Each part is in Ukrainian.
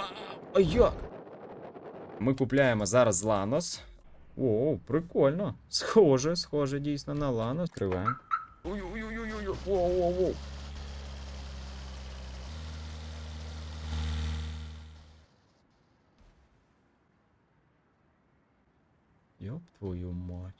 Вау! А як? Ми купляємо зараз Ланос. О, прикольно. Схоже, схоже дійсно на Ланос. Криваємо. Ой-ой-ой-ой-ой. Воу-воу-воу. Йоп твою мать.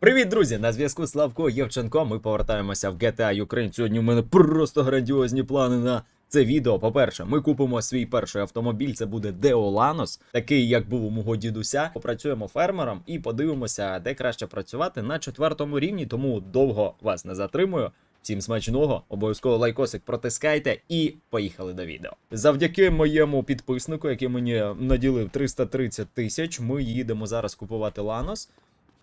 Привіт, друзі! На зв'язку Славко Євченко. Ми повертаємося в GTA Ukraine. Сьогодні у мене просто грандіозні плани на це відео. По-перше, ми купимо свій перший автомобіль. Це буде Lanos, такий як був у мого дідуся. Попрацюємо фермером і подивимося, де краще працювати на четвертому рівні. Тому довго вас не затримую. Всім смачного, обов'язково лайкосик протискайте і поїхали до відео. Завдяки моєму підписнику, який мені наділив 330 тисяч, ми їдемо зараз купувати Ланос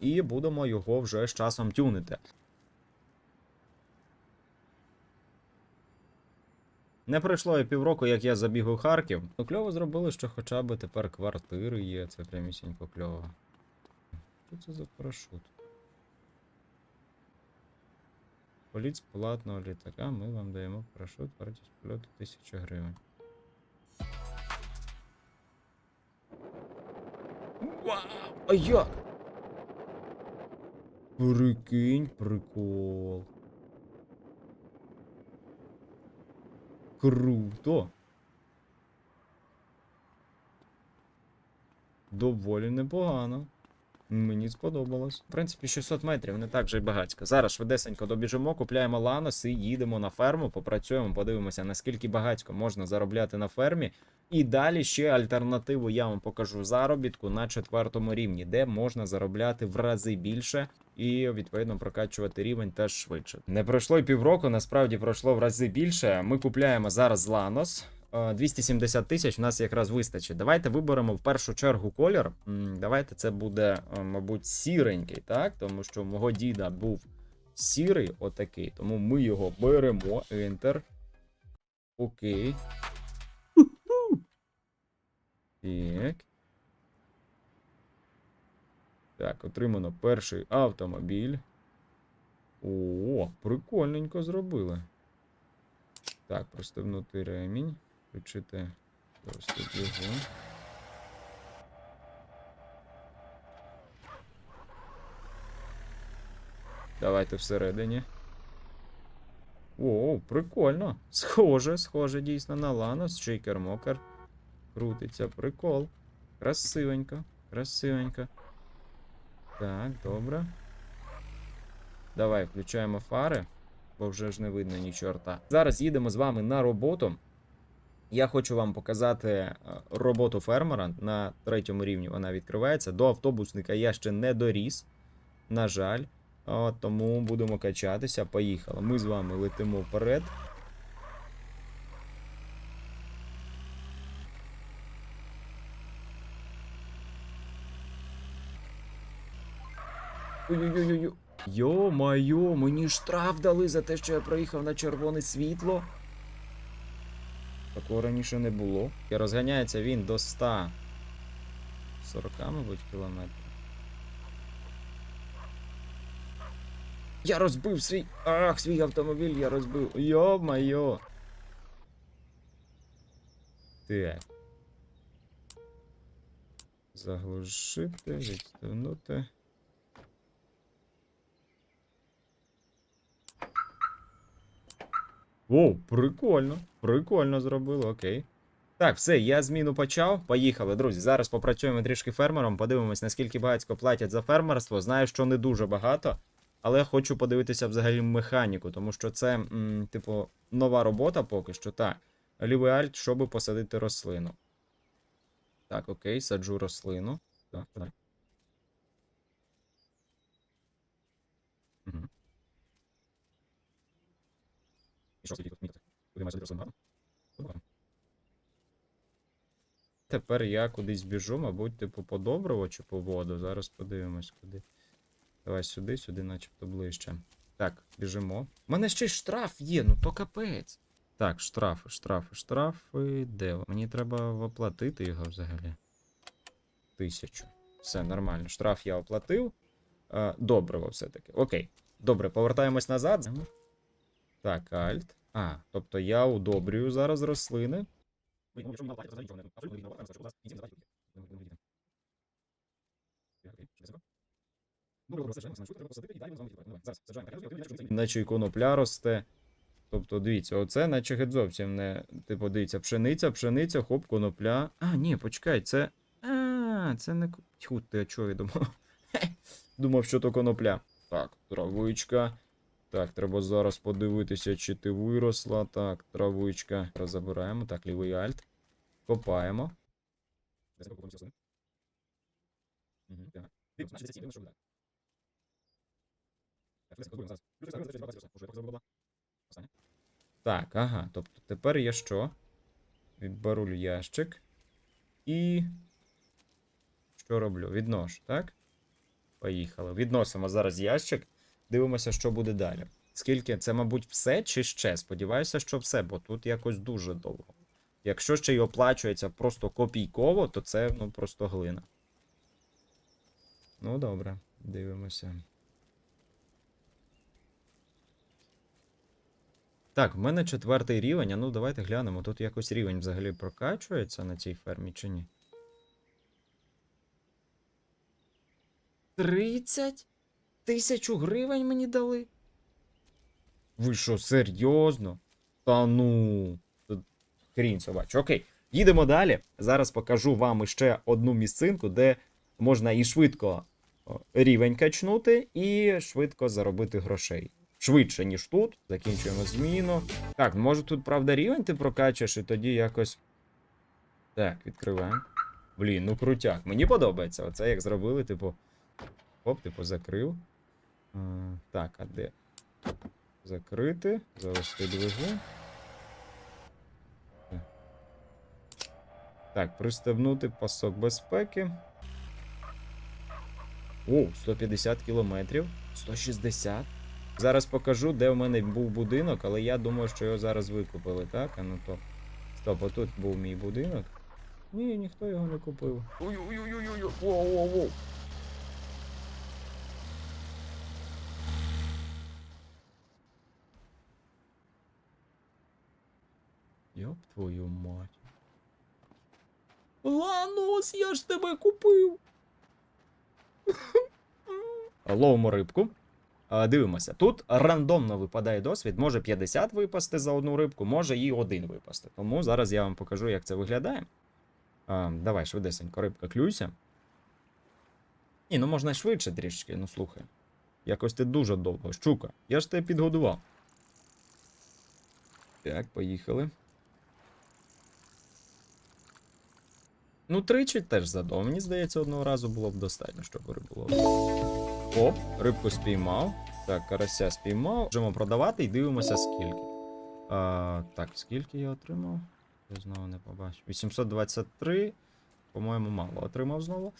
і будемо його вже з часом тюнити. Не пройшло і півроку, як я забіг у Харків. Ну, кльово зробили, що хоча б тепер квартири є, це прямісінько кльово. Що це за парашут? Політ з платного літака, ми вам даємо парашут, вартість польоту 1000 гривень. Вау! А як? Прикинь, прикол. Круто. Доволі непогано. Мені сподобалось. В принципі, 600 метрів не так же й багатько. Зараз швидесенько добіжимо, купляємо ланос і їдемо на ферму, попрацюємо, подивимося, наскільки багатько можна заробляти на фермі. І далі ще альтернативу я вам покажу заробітку на четвертому рівні, де можна заробляти в рази більше і відповідно прокачувати рівень теж швидше. Не пройшло й півроку, насправді пройшло в рази більше. Ми купляємо зараз Ланос. Е, 270 тисяч у нас якраз вистачить. Давайте виберемо в першу чергу колір. Давайте це буде, е, мабуть, сіренький, так? Тому що мого діда був сірий, отакий. Тому ми його беремо. Enter. Окей. Так. Так, отримано перший автомобіль. О, прикольненько зробили. Так, пристебнути ремінь. Включити просто двигун. Давайте всередині. О, прикольно. Схоже, схоже дійсно на Ланос. Шейкер мокер. Крутиться, прикол. Красивенько, красивенько. Так, добре. Давай включаємо фари, бо вже ж не видно ні чорта. Зараз їдемо з вами на роботу. Я хочу вам показати е, роботу фермера на третьому рівні. Вона відкривається. До автобусника я ще не доріс. На жаль. От, тому будемо качатися. Поїхали. Ми з вами летимо вперед. Йо-майо, мені штраф дали за те, що я проїхав на червоне світло. Такого раніше не було. І розганяється він до 100. 40, мабуть, кілометрів. Я розбив свій. Ах, свій автомобіль я розбив. Йо-майо. Так. Заглушити, відстегнути. О, прикольно. Прикольно зробили, окей. Так, все, я зміну почав. Поїхали, друзі. Зараз попрацюємо трішки фермером, подивимось, наскільки багатько платять за фермерство. Знаю, що не дуже багато, але хочу подивитися взагалі механіку, тому що це, м, типу, нова робота поки що. Так. Лівий альт, щоб посадити рослину. Так, окей, саджу рослину. Так, так. І що тут мітити? Куди має рослину? Гарно? Тепер я кудись біжу, мабуть, типу по добриво чи по воду. Зараз подивимось куди. Давай сюди, сюди, начебто ближче. Так, біжимо. У мене ще й штраф є, ну то капець. Так, штрафи, штрафи, штрафи. Де? Мені треба оплатити його взагалі. Тисячу. Все нормально. Штраф я оплатив. Е, добриво все-таки. Окей. Добре, повертаємось назад. Так, альт. А, тобто я удобрюю зараз рослини. Ну. Наче і конопля росте. Тобто, дивіться, оце наче геть зовсім не. Типу, дивіться, пшениця, пшениця, хоп, конопля. А, ні, почекай, це. А, це не. Тьху, ти а чого я думав? Думав, що то конопля. Так, травичка. Так, треба зараз подивитися, чи ти виросла. Так, травичка. Забираємо. Так, лівий альт. Копаємо. Так, ага. Тобто тепер я що? Відберу ящик. І. Що роблю? Відношу, так? Поїхали. Відносимо зараз ящик. Дивимося, що буде далі. Скільки? Це, мабуть, все чи ще? Сподіваюся, що все, бо тут якось дуже довго. Якщо ще й оплачується просто копійково, то це ну просто глина. Ну, добре, дивимося. Так, в мене четвертий рівень. А ну давайте глянемо. Тут якось рівень взагалі прокачується на цій фермі чи ні? 30? Тисячу гривень мені дали? Ви що, серйозно? Та ну. Хрінь собачу. Окей, їдемо далі. Зараз покажу вам ще одну місцинку, де можна і швидко рівень качнути, і швидко заробити грошей. Швидше, ніж тут. Закінчуємо зміну. Так, може тут, правда, рівень ти прокачаєш, і тоді якось. Так, відкриваємо. Блін, ну крутяк. Мені подобається. Оце як зробили, типу. Оп, типу, закрив. Так, а де? Закрити, завести двигун. Так, пристебнути пасок безпеки. О, 150 кілометрів. 160. Зараз покажу, де в мене був будинок, але я думаю, що його зараз викупили, так? А ну то. Стоп, а тут був мій будинок. Ні, ніхто його не купив. Ой-ой-ой-ой-ой. Йоп твою мать. Ланос, я ж тебе купив. Ловимо рибку. Дивимося. Тут рандомно випадає досвід. Може 50 випасти за одну рибку, може і один випасти. Тому зараз я вам покажу, як це виглядає. А, давай, швидесенько, рибка клюйся. Ні, ну можна швидше трішки, ну слухай. Якось ти дуже довго. Щука, я ж тебе підгодував. Так, поїхали. Ну, тричі теж задов. Мені здається, одного разу було б достатньо, щоб рибу. Оп, рибку спіймав. Так, карася спіймав. Можемо продавати і дивимося скільки. А, так, скільки я отримав? Я знову не побачив. 823. По-моєму, мало отримав знову.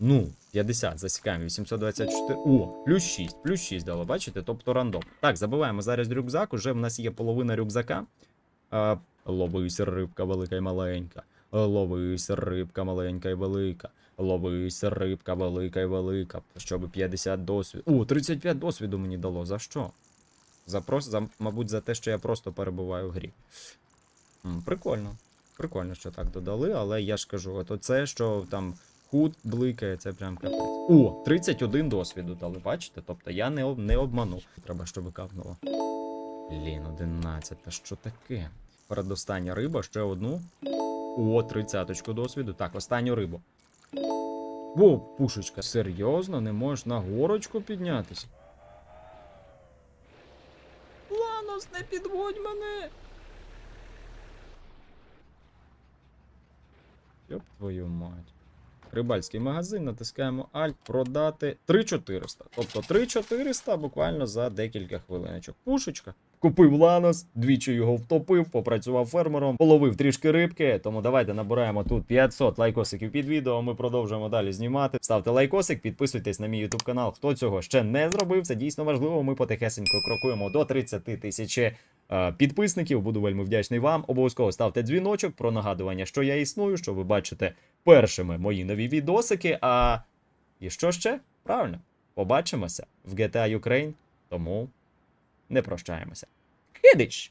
Ну, 50, засікаємо, 824. О, плюс 6, плюс 6 дало, бачите? Тобто рандом. Так, забуваємо зараз рюкзак, уже в нас є половина рюкзака. А, ловись рибка велика і маленька. Ловись рибка маленька і велика. Ловись рибка велика і велика. Щоб 50 досвіду. О, 35 досвіду мені дало. За що? За за, мабуть, за те, що я просто перебуваю в грі. М, прикольно. Прикольно, що так додали, але я ж кажу, от оце, що там худ бликає, це прям капець. О, 31 досвіду дали, бачите? Тобто я не, об- не обманув. Треба, щоб капнуло. Блін, 11, та що таке? Передостання риба, ще одну. О, тридцяточку досвіду. Так, останню рибу. О, пушечка, серйозно, не можеш на горочку піднятися. Ланос, не підводь мене. Йоп твою мать. Рибальський магазин, натискаємо Alt, продати 3400. Тобто 3400 буквально за декілька хвилиночок. Пушечка. Купив ланос, двічі його втопив, попрацював фермером, половив трішки рибки. Тому давайте набираємо тут 500 лайкосиків під відео. Ми продовжуємо далі знімати. Ставте лайкосик, підписуйтесь на мій YouTube канал. Хто цього ще не зробив, це дійсно важливо. Ми потихесенько крокуємо до 30 тисяч підписників. Буду вельми вдячний вам. Обов'язково ставте дзвіночок про нагадування, що я існую, що ви бачите першими мої нові відосики. А і що ще? Правильно, побачимося в GTA Ukraine, тому не прощаємося. Хидич!